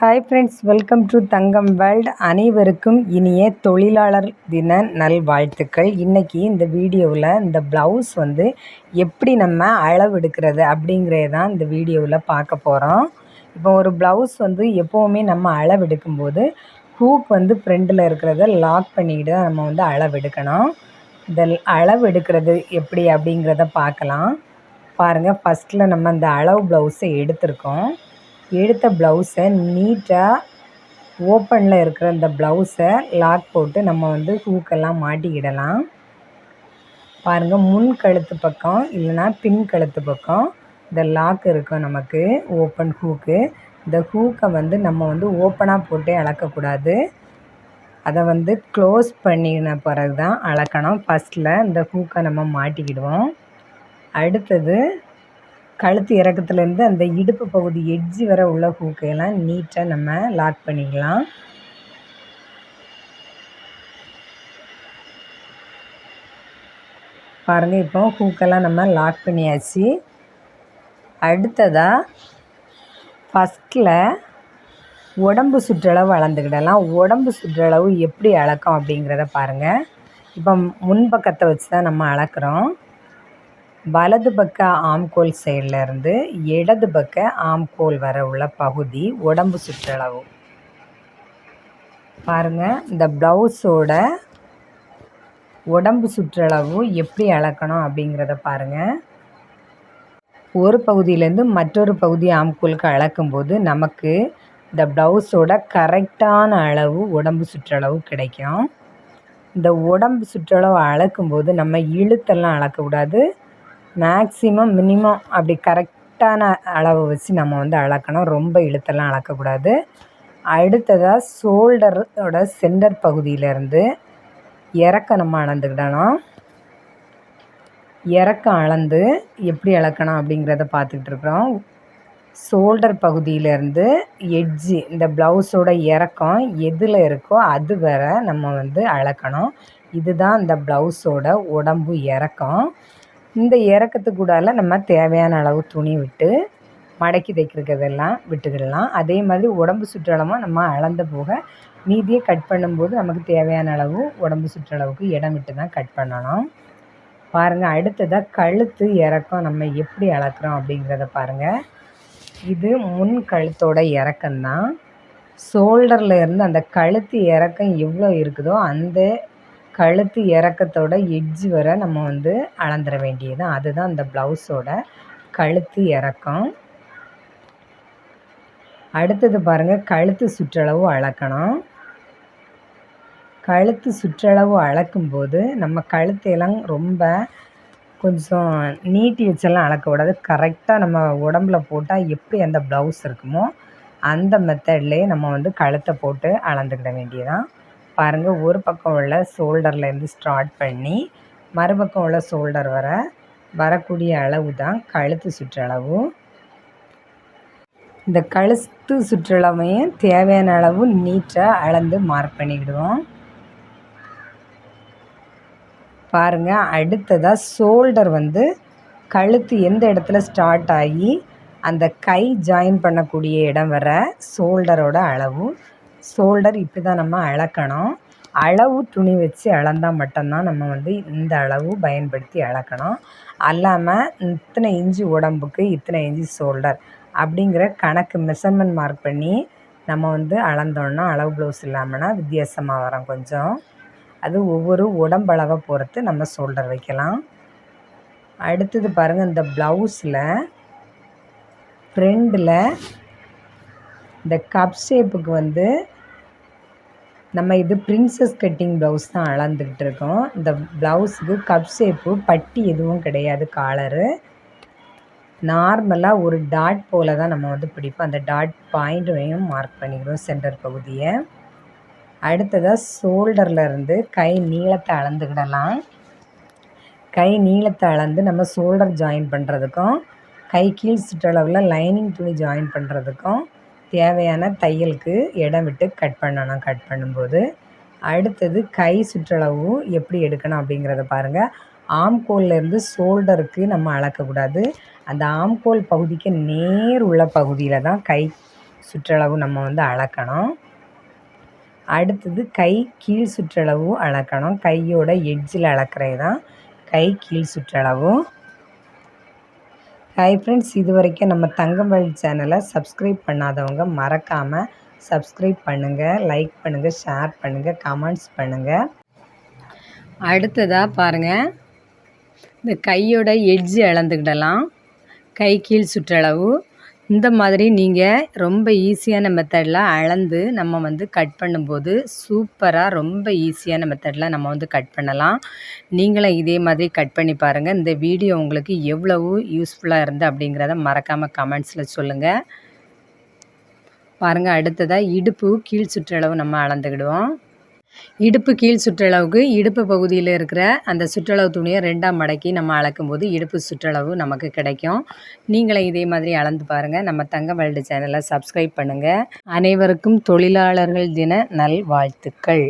Hi friends welcome to Thangam world அனைவருக்கும் இனிய தொழிலாளர் தின நல்வாழ்த்துக்கள். இன்றைக்கி இந்த வீடியோவில் இந்த ப்ளவுஸ் வந்து எப்படி நம்ம அளவெடுக்கிறது அப்படிங்கிறத தான் இந்த வீடியோவில் பார்க்க போகிறோம் இப்போ ஒரு ப்ளவுஸ் வந்து எப்போவுமே நம்ம அளவெடுக்கும்போது ஹூக் வந்து ஃப்ரெண்டில் இருக்கிறத லாக் பண்ணிக்கிட்டு தான் நம்ம வந்து அளவெடுக்கணும். இந்த அளவெடுக்கிறது எப்படி அப்படிங்கிறத பார்க்கலாம். பாருங்கள் ஃபஸ்ட்டில் நம்ம இந்த அளவு ப்ளவுஸை எடுத்திருக்கோம். எடுத்த ப்ளவுஸை நீட்டாக ஓப்பனில் இருக்கிற இந்த ப்ளவுஸை லாக் போட்டு நம்ம வந்து ஹூக்கெல்லாம் மாட்டிக்கிடலாம். பாருங்கள் முன் கழுத்து பக்கம் இல்லைனா பின் கழுத்து பக்கம் இந்த லாக் இருக்கும் நமக்கு ஓப்பன் ஹூக்கு இந்த ஹூக்கை வந்து நம்ம வந்து ஓப்பனாக போட்டே அளக்கக்கூடாது. அதை வந்து க்ளோஸ் பண்ணின பிறகு தான் அளக்கணும். ஃபஸ்ட்டில் இந்த ஹூக்கை நம்ம மாட்டிக்கிடுவோம். அடுத்தது கழுத்து இறக்கத்துலேருந்து அந்த இடுப்பு பகுதி எட்ஜி வர உள்ள ஹூக்கையெல்லாம் நீட்டாக நம்ம லாக் பண்ணிக்கலாம். பாருங்கள் இப்போ ஹூக்கெல்லாம் நம்ம லாக் பண்ணியாச்சு. அடுத்ததாக ஃபஸ்ட்டில் உடம்பு சுற்றளவு அளந்துக்கிடலாம். உடம்பு சுற்றளவு எப்படி அளக்கும் அப்படிங்கிறத பாருங்கள் இப்போ முன்பக்கத்தை வச்சு தான் நம்ம அளக்குறோம். வலது பக்க ஆம்கோல் சைடில் இருந்து இடது பக்க ஆம்கோல் வர உள்ள பகுதி உடம்பு சுற்றளவு. பாருங்கள் இந்த ப்ளவுஸோட உடம்பு சுற்றளவு எப்படி அளக்கணும் அப்படிங்கிறத பாருங்கள் ஒரு பகுதியிலேருந்து மற்றொரு பகுதி ஆம்கோலுக்கு அளக்கும்போது நமக்கு இந்த ப்ளவுஸோட கரெக்டான அளவு உடம்பு சுற்றளவு கிடைக்கும். இந்த உடம்பு சுற்றளவு அளக்கும்போது நம்ம இழுத்தெல்லாம் அளக்கக்கூடாது. மேக்ஸிமம் மினிமம் அப்படி கரெக்டான அளவு வச்சு நம்ம வந்து அளக்கணும். ரொம்ப இழுத்தெல்லாம் அளக்கக்கூடாது. அடுத்ததாக ஷோல்டரோட சென்டர் பகுதியிலேருந்து இறக்க நம்ம அளந்துக்கிடணும். இறக்கம் அளந்து எப்படி அளக்கணும் அப்படிங்கிறத பார்த்துக்கிட்டு இருக்கிறோம். ஷோல்டர் பகுதியிலேருந்து எட்ஜு இந்த ப்ளவுஸோட இறக்கம் எதில் இருக்கோ அது வர நம்ம வந்து அளக்கணும். இதுதான் இந்த ப்ளவுஸோட உடம்பு இறக்கம். இந்த இறக்கத்துக்கூடால நம்ம தேவையான அளவு துணி விட்டு மடக்கி தைக்கிறதெல்லாம் விட்டுக்கிடலாம். அதே மாதிரி உடம்பு சுற்றளவும் நம்ம அளந்த போக மீதியை கட் பண்ணும்போது நமக்கு தேவையான அளவு உடம்பு சுற்றளவுக்கு இடம் விட்டு தான் கட் பண்ணணும். பாருங்கள் அடுத்ததாக கழுத்து இறக்கம் நம்ம எப்படி அளக்கிறோம் அப்படிங்கிறத பாருங்கள் இது முன் கழுத்தோட இறக்கம்தான். ஷோல்டரில் இருந்து அந்த கழுத்து இறக்கம் எவ்வளோ இருக்குதோ அந்த கழுத்து இறக்கத்தோட எட்ஜ் வர நம்ம வந்து அளந்துட வேண்டியது. அதுதான் அந்த ப்ளவுஸோட கழுத்து இறக்கம். அடுத்தது பாருங்கள் கழுத்து சுற்றளவு அளக்கணும். கழுத்து சுற்றளவு அளக்கும்போது நம்ம கழுத்தையெல்லாம் ரொம்ப கொஞ்சம் நீட்டி வச்செல்லாம் அளக்கக்கூடாது. கரெக்டாக நம்ம உடம்புல போட்டால் எப்படி அந்த ப்ளவுஸ் இருக்குமோ அந்த மெத்தட்லேயே நம்ம வந்து கழுத்தை போட்டு அளந்துக்கிட வேண்டியதான் பாருங்கள் ஒரு பக்கம் உள்ள ஷோல்டர்லேருந்து ஸ்டார்ட் பண்ணி மறுபக்கம் உள்ள ஷோல்டர் வர வரக்கூடிய அளவு தான் கழுத்து சுற்றளவு. இந்த கழுத்து சுற்றளவையும் தேவையான அளவு நீட்டாக அளந்து மார்க் பண்ணிக்கிடுவோம். பாருங்கள் அடுத்ததாக ஷோல்டர் வந்து கழுத்து எந்த இடத்துல ஸ்டார்ட் ஆகி அந்த கை ஜாயின் பண்ணக்கூடிய இடம் வர ஷோல்டரோட அளவும் ஷோல்டர் இப்படி தான் நம்ம அளக்கணும். அளவு துணி வச்சு அளந்தால் மட்டும்தான் நம்ம வந்து இந்த அளவு பயன்படுத்தி அளக்கணும். அல்லாமல் இத்தனை இன்ச்சு உடம்புக்கு இத்தனை இன்ச்சு ஷோல்டர் அப்படிங்கிற கணக்கு மெஷர்மெண்ட் மார்க் பண்ணி நம்ம வந்து அளந்தோன்னா அளவு ப்ளவுஸ் இல்லாமல்னா வித்தியாசமாக வரும் கொஞ்சம். அது ஒவ்வொரு உடம்பளவை பொறுத்து நம்ம ஷோல்டர் வைக்கலாம். அடுத்தது பாருங்கள் இந்த ப்ளவுஸில் ஃப்ரெண்டில் இந்த கப் ஷேப்புக்கு வந்து நம்ம இது பிரின்சஸ் கட்டிங் ப்ளவுஸ் தான் அளந்துக்கிட்டு இருக்கோம். இந்த ப்ளவுஸுக்கு கப் ஷேப்பு பட்டி எதுவும் கிடையாது காலரு நார்மலாக ஒரு டாட் போல் தான் நம்ம வந்து பிடிப்போம். அந்த டாட் பாயிண்ட்டையும் மார்க் பண்ணிக்கிறோம் சென்டர் பகுதியை. அடுத்ததாக ஷோல்டரில் இருந்து கை நீளத்தை அளந்துக்கிடலாம். கை நீளத்தை அளந்து நம்ம ஷோல்டர் ஜாயின் பண்ணுறதுக்கும் கை கீழ் சுற்றளவில் லைனிங் துணி ஜாயின் பண்ணுறதுக்கும் தேவையான தையலுக்கு இடம் விட்டு கட் பண்ணணும். கட் பண்ணும்போது அடுத்தது கை சுற்றளவு எப்படி எடுக்கணும் அப்படிங்கிறத பாருங்கள் ஆம்கோல்லேருந்து ஷோல்டருக்கு நம்ம அளக்கக்கூடாது. அந்த ஆம்கோல் பகுதிக்கு நேர் உள்ள பகுதியில் தான் கை சுற்றளவு நம்ம வந்து அளக்கணும். அடுத்தது கை கீழ் சுற்றளவு அளக்கணும். கையோட எட்ஜில் அளக்கிறது தான் கை கீழ் சுற்றளவு ஹாய் ஃப்ரெண்ட்ஸ் இது வரைக்கும் நம்ம தங்கமயில் சேனலை சப்ஸ்கிரைப் பண்ணாதவங்க மறக்காமல் சப்ஸ்கிரைப் பண்ணுங்கள் லைக் பண்ணுங்கள் ஷேர் பண்ணுங்கள் கமெண்ட்ஸ் பண்ணுங்கள் அடுத்ததாக பாருங்கள் இந்த கையோட எட்ஜு அளந்துக்கிடலாம் கை கீழ் சுற்றளவு. இந்த மாதிரி நீங்கள் ரொம்ப ஈஸியான மெத்தடில் அளந்து நம்ம வந்து கட் பண்ணும்போது சூப்பராக ரொம்ப ஈஸியான மெத்தடில் நம்ம வந்து கட் பண்ணலாம். நீங்களும் இதே மாதிரி கட் பண்ணி பாருங்கள் இந்த வீடியோ உங்களுக்கு எவ்வளவு யூஸ்ஃபுல்லாக இருந்து அப்படிங்கிறத மறக்காமல் கமெண்ட்ஸில் சொல்லுங்கள் பாருங்கள் அடுத்ததாக இடுப்பு கீழ் சுற்றளவு நம்ம அளந்துக்கிடுவோம். இடுப்பு கீழ் சுற்றளவுக்கு இடுப்பு பகுதியில் இருக்கிற அந்த சுற்றளவு துணியை ரெண்டாம் மடக்கி நம்ம அளக்கும்போது இடுப்பு சுற்றளவு நமக்கு கிடைக்கும். நீங்களே இதே மாதிரி அளந்து பாருங்கள் நம்ம தங்க வேல்டு சேனலை சப்ஸ்கிரைப் பண்ணுங்கள் அனைவருக்கும் தொழிலாளர்கள் தின நல் வாழ்த்துக்கள்